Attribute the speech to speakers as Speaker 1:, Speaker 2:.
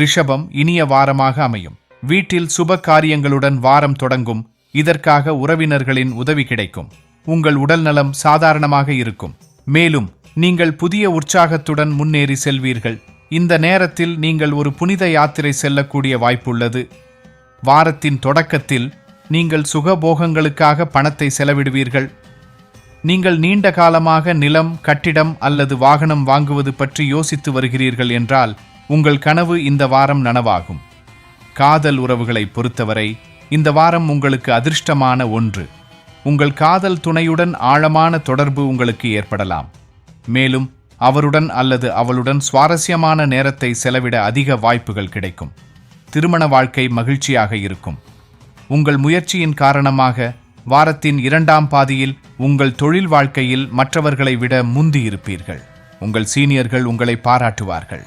Speaker 1: ரிஷபம் இனிய வாரமாக அமையும். வீட்டில் சுப காரியங்களுடன் வாரம் தொடங்கும். இதற்காக உறவினர்களின் உதவி கிடைக்கும். உங்கள் உடல்நலம் சாதாரணமாக இருக்கும். மேலும் நீங்கள் புதிய உற்சாகத்துடன் முன்னேறி செல்வீர்கள். இந்த நேரத்தில் நீங்கள் ஒரு புனித யாத்திரை செல்லக்கூடிய வாய்ப்புள்ளது. வாரத்தின் தொடக்கத்தில் நீங்கள் சுகபோகங்களுக்காக பணத்தை செலவிடுவீர்கள். நீங்கள் நீண்ட காலமாக நிலம் கட்டிடம் அல்லது வாகனம் வாங்குவது பற்றி யோசித்து வருகிறீர்கள் என்றால் உங்கள் கனவு இந்த வாரம் நனவாகும். காதல் உறவுகளை பொறுத்தவரை இந்த வாரம் உங்களுக்கு அதிர்ஷ்டமான ஒன்று. உங்கள் காதல் துணையுடன் ஆழமான தொடர்பு உங்களுக்கு ஏற்படலாம். மேலும் அவருடன் அல்லது அவளுடன் சுவாரஸ்யமான நேரத்தை செலவிட அதிக வாய்ப்புகள் கிடைக்கும். திருமண வாழ்க்கை மகிழ்ச்சியாக இருக்கும். உங்கள் முயற்சியின் காரணமாக வாரத்தின் இரண்டாம் பாதியில் உங்கள் தொழில் வாழ்க்கையில் மற்றவர்களை விட முந்தி இருப்பீர்கள் உங்கள் சீனியர்கள் உங்களை பாராட்டுவார்கள்.